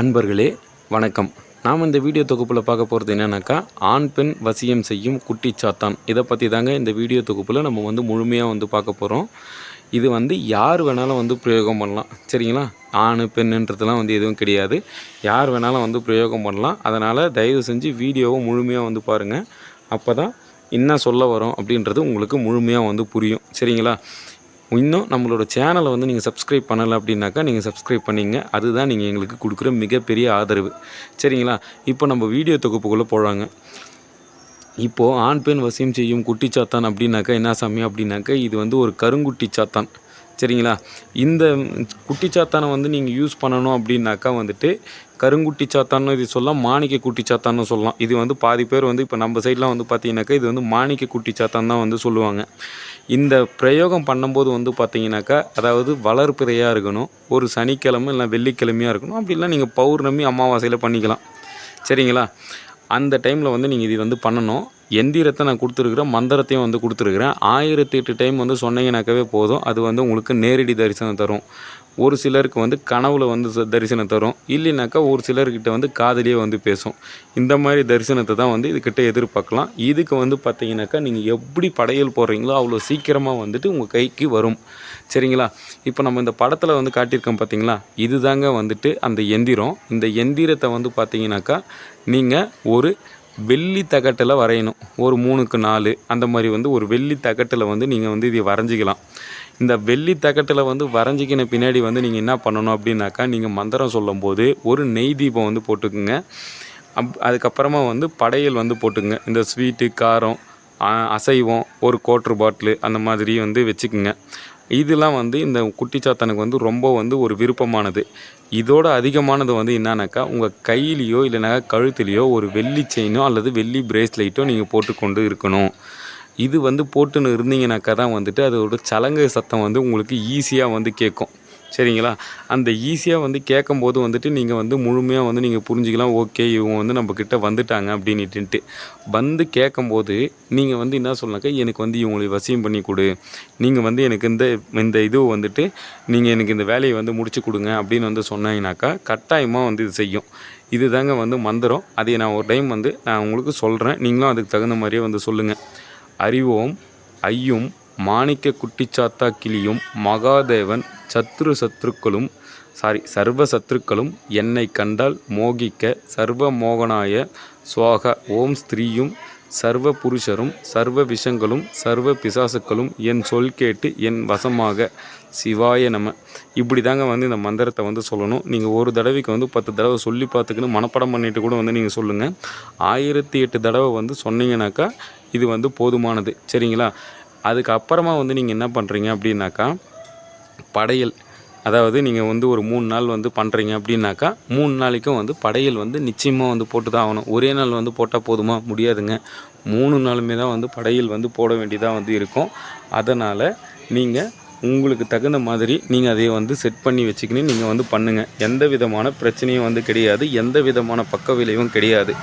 அன்பர்களே வணக்கம். நாம் இந்த வீடியோ தொகுப்பில் பார்க்க போகிறது என்னென்னாக்கா ஆண் பெண் வசியம் செய்யும் குட்டி சாத்தான். இதை பற்றி தாங்க இந்த வீடியோ தொகுப்பில் நம்ம வந்து முழுமையாக வந்து பார்க்க போகிறோம் இது வந்து யார் வேணாலும் வந்து பிரயோகம் பண்ணலாம். சரிங்களா? ஆண் பெண்ணுன்றதுலாம் வந்து எதுவும் கிடையாது. யார் வேணாலும் வந்து பிரயோகம் பண்ணலாம். அதனால் தயவு செஞ்சு வீடியோவை முழுமையாக வந்து பாருங்கள் அப்போ தான் என்ன சொல்ல வரோம் அப்படின்றது உங்களுக்கு முழுமையாக வந்து புரியும். சரிங்களா? இன்னும் நம்மளோட சேனலை வந்து நீங்கள் சப்ஸ்கிரைப் பண்ணலை அப்படின்னாக்கா நீங்கள் சப்ஸ்கிரைப் பண்ணிங்க. அதுதான் நீங்கள் எங்களுக்கு கொடுக்குற மிகப்பெரிய ஆதரவு. சரிங்களா? இப்போ நம்ம வீடியோ தொகுப்புக்குள்ளே போகிறாங்க இப்போது ஆண் பெண் வசியம் செய்யும் குட்டி சாத்தான் அப்படின்னாக்கா என்ன சாமி? அப்படின்னாக்கா இது வந்து ஒரு கருங்குட்டி சாத்தான். சரிங்களா? இந்த குட்டி சாத்தானை வந்து நீங்கள் யூஸ் பண்ணணும் அப்படின்னாக்கா வந்துட்டு கருங்குட்டி சாத்தான்னு இது சொல்லலாம் மாணிக்க குட்டி சாத்தான்னு சொல்லலாம். இது வந்து பாதி பேர் வந்து இப்போ நம்ம சைட்லாம் வந்து பார்த்தீங்கன்னாக்கா இது வந்து மாணிக்க குட்டி சாத்தான் தான் வந்து சொல்லுவாங்க. இந்த பிரயோகம் பண்ணும்போது வந்து பார்த்தீங்கன்னாக்கா அதாவது வளர்ப்பிறையாக இருக்கணும் ஒரு சனிக்கிழமை இல்லை வெள்ளிக்கிழமையாக இருக்கணும் அப்படிலாம் நீங்கள் பௌர்ணமி அமாவாசையில் பண்ணிக்கலாம். சரிங்களா? அந்த டைமில் வந்து நீங்கள் இது வந்து பண்ணணும். எந்திரத்தை நான் கொடுத்துருக்குறேன் மந்திரத்தையும் வந்து கொடுத்துருக்குறேன். ஆயிரத்தி எட்டு டைம் வந்து சொன்னீங்கனாக்கவே போதும். அது வந்து உங்களுக்கு நேரடி தரிசனம் தரும். ஒரு சிலருக்கு வந்து கனவுல வந்து தரிசனம் தரும். இல்லைனாக்கா ஒரு சிலர்கிட்ட வந்து காதலியே வந்து பேசும். இந்த மாதிரி தரிசனத்தை தான் வந்து இதுக்கிட்ட எதிர்பார்க்கலாம். இதுக்கு வந்து பார்த்தீங்கன்னாக்கா நீங்கள் எப்படி படையல் போடுறீங்களோ அவ்வளோ சீக்கிரமாக வந்துட்டு உங்கள் கைக்கு வரும். சரிங்களா? இப்போ நம்ம இந்த படத்தில் வந்து காட்டியிருக்கோம் பார்த்தீங்களா? இதுதாங்க வந்துட்டு அந்த எந்திரம். இந்த எந்திரத்தை வந்து பார்த்தீங்கன்னாக்கா நீங்கள் ஒரு வெள்ளி தகட்டில் வரையணும். ஒரு மூணுக்கு நாலு அந்த மாதிரி வந்து ஒரு வெள்ளி தகட்டில் வந்து நீங்கள் வந்து இதை வரைஞ்சிக்கலாம். இந்த வெள்ளி தகட்டில் வந்து வரைஞ்சிக்கின பின்னாடி வந்து நீங்கள் என்ன பண்ணணும் அப்படின்னாக்கா நீங்கள் மந்திரம் சொல்லும்போது ஒரு நெய் தீபம் வந்து போட்டுக்குங்க. அப் அதுக்கப்புறமா வந்து படையல் வந்து போட்டுங்க இந்த ஸ்வீட்டு காரம் அசைவம் ஒரு கோட்ரு பாட்டிலு அந்த மாதிரி வந்து வச்சுக்குங்க. இதெல்லாம் வந்து இந்த குட்டிச்சாத்தனுக்கு வந்து ரொம்ப வந்து ஒரு விருப்பமானது. இதோட அதிகமானது வந்து என்னன்னாக்கா உங்கள் கையிலையோ இல்லைனாக்கா கழுத்துலேயோ ஒரு வெள்ளி செயினோ அல்லது வெள்ளி பிரேஸ்லெட்டோ நீங்கள் போட்டுக்கொண்டு இருக்கணும். இது வந்து போட்டுன்னு இருந்தீங்கனாக்கா தான் வந்துட்டு அதோட சலங்கை சத்தம் வந்து உங்களுக்கு ஈஸியாக வந்து கேட்கும். சரிங்களா? அந்த ஈஸியாக வந்து கேட்கும்போது வந்துட்டு நீங்கள் வந்து முழுமையாக வந்து நீங்கள் புரிஞ்சிக்கலாம் ஓகே இவங்க வந்து நம்மக்கிட்ட வந்துட்டாங்க அப்படின்ட்டு வந்து கேட்கும்போது நீங்கள் வந்து என்ன சொல்லனாக்கா எனக்கு வந்து இவங்களை வசியம் பண்ணி கொடு. நீங்கள் வந்து எனக்கு இந்த இந்த இது வந்துட்டு நீங்கள் எனக்கு இந்த வேலையை வந்து முடிச்சு கொடுங்க அப்படின்னு வந்து சொன்னீங்கனாக்கா கட்டாயமாக வந்து இது செய்யும். இது தாங்க வந்து மந்திரம். அதை நான் ஒரு டைம் வந்து நான் உங்களுக்கு சொல்கிறேன் நீங்களும் அதுக்கு தகுந்த மாதிரியே வந்து சொல்லுங்கள் அறிவோம் ஐயும் மாணிக்க குட்டிச்சாத்தா கிளியும் மகாதேவன் சத்ரு சத்ருக்களும் சாரி சர்வ சத்ருக்களும் என்னை கண்டால் மோகிக்க சர்வ மோகனாய சுவாக ஓம் ஸ்திரீயும் சர்வ புருஷரும் சர்வ விஷங்களும் சர்வ பிசாசுக்களும் என் சொல் கேட்டு என் வசமாக. சிவாய நம. இப்படி தாங்க வந்து இந்த மந்திரத்தை வந்து சொல்லணும். நீங்கள் ஒரு தடவைக்கு வந்து பத்து தடவை சொல்லி பார்த்துக்கணும் மனப்படம் பண்ணிட்டு கூட வந்து நீங்கள் சொல்லுங்கள் ஆயிரத்தி எட்டு தடவை வந்து சொன்னீங்கன்னாக்கா இது வந்து போதுமானது. சரிங்களா? அதுக்கப்புறமா வந்து நீங்கள் என்ன பண்ணுறீங்க அப்படின்னாக்கா படையல். அதாவது நீங்கள் வந்து ஒரு மூணு நாள் வந்து பண்ணுறீங்க அப்படின்னாக்கா மூணு நாளைக்கும் வந்து படையல் வந்து நிச்சயமாக வந்து போட்டு தான் ஆகணும். ஒரே நாள் வந்து போட்டால் போதுமா? முடியாதுங்க. மூணு நாளுமே தான் வந்து படையல் வந்து போட வேண்டியதாக வந்து இருக்கும். அதனால் நீங்கள் உங்களுக்கு தகுந்த மாதிரி நீங்கள் அதை வந்து செட் பண்ணி வச்சுக்கின்னு நீங்கள் வந்து பண்ணுங்கள் எந்த விதமான பிரச்சனையும் வந்து கிடையாது. எந்த விதமான பக்க விளைவும் கிடையாது.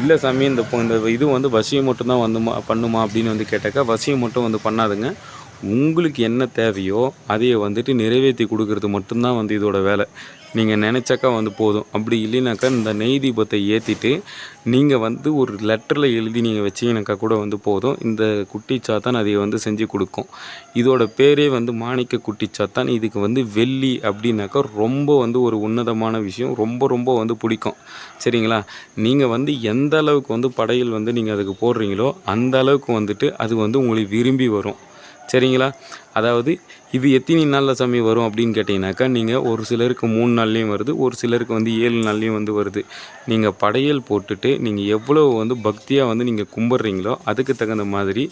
இல்லை சாமி இந்த இந்த இது வந்து வசியம் மட்டும்தான் வந்து பண்ணுமா அப்படின்னு வந்து கேட்டாக்கா வசியம் மட்டும் வந்து பண்ணாதுங்க. உங்களுக்கு என்ன தேவையோ அதையை வந்துட்டு நிறைவேற்றி கொடுக்கறது மட்டும்தான் வந்து இதோட வேலை. நீங்கள் நினச்சாக்கா வந்து போதும். அப்படி இல்லைனாக்கா இந்த நெய் தீபத்தை ஏற்றிட்டு நீங்கள் வந்து ஒரு லெட்டரில் எழுதி நீங்கள் வச்சிங்கனாக்கா கூட வந்து போதும். இந்த குட்டி சாத்தான் அதை வந்து செஞ்சு கொடுக்கும். இதோட பேரே வந்து மாணிக்க குட்டி சாத்தான். இதுக்கு வந்து வெள்ளி அப்படின்னாக்கா ரொம்ப வந்து ஒரு உன்னதமான விஷயம். ரொம்ப ரொம்ப வந்து பிடிக்கும். சரிங்களா? நீங்கள் வந்து எந்த அளவுக்கு வந்து படையில் வந்து நீங்கள் அதுக்கு போடுறீங்களோ அந்த அளவுக்கு வந்துட்டு அது வந்து உங்களுக்கு விரும்பி வரும். சரிங்களா? அதாவது இது எத்தனை நாளில் சாமி வரும் அப்படின்னு கேட்டிங்கனாக்கா நீங்கள் ஒரு சிலருக்கு மூணு நாள்லேயும் வருது ஒரு சிலருக்கு வந்து ஏழு நாள்லேயும் வந்து வருது. நீங்கள் படையல் போட்டுட்டு நீங்கள் எவ்வளோ வந்து பக்தியாக வந்து நீங்கள் கும்பிட்றீங்களோ அதுக்கு தகுந்த மாதிரி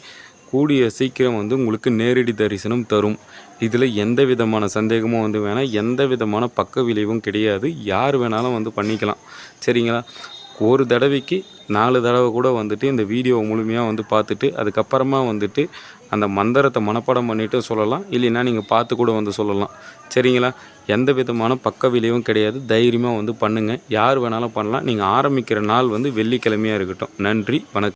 கூடிய சீக்கிரம் வந்து உங்களுக்கு நேரடி தரிசனம் தரும். இதில் எந்த விதமான சந்தேகமும் வந்து வேணால் எந்த விதமான பக்க விளைவும் கிடையாது. யார் வேணாலும் வந்து பண்ணிக்கலாம். சரிங்களா? ஒரு தடவைக்கு நாலு தடவை கூட வந்துட்டு இந்த வீடியோவை முழுமையாக வந்து பார்த்துட்டு அதுக்கப்புறமா வந்துட்டு அந்த மந்திரத்தை மனப்பாடம் பண்ணிவிட்டு சொல்லலாம். இல்லைன்னா நீங்கள் பார்த்து கூட வந்து சொல்லலாம். சரிங்களா? எந்த விதமான பக்க விளைவும் கிடையாது. தைரியமாக வந்து பண்ணுங்கள் யார் வேணாலும் பண்ணலாம். நீங்கள் ஆரம்பிக்கிற நாள் வந்து வெள்ளிக்கிழமையாக இருக்கட்டும். நன்றி. வணக்கம்.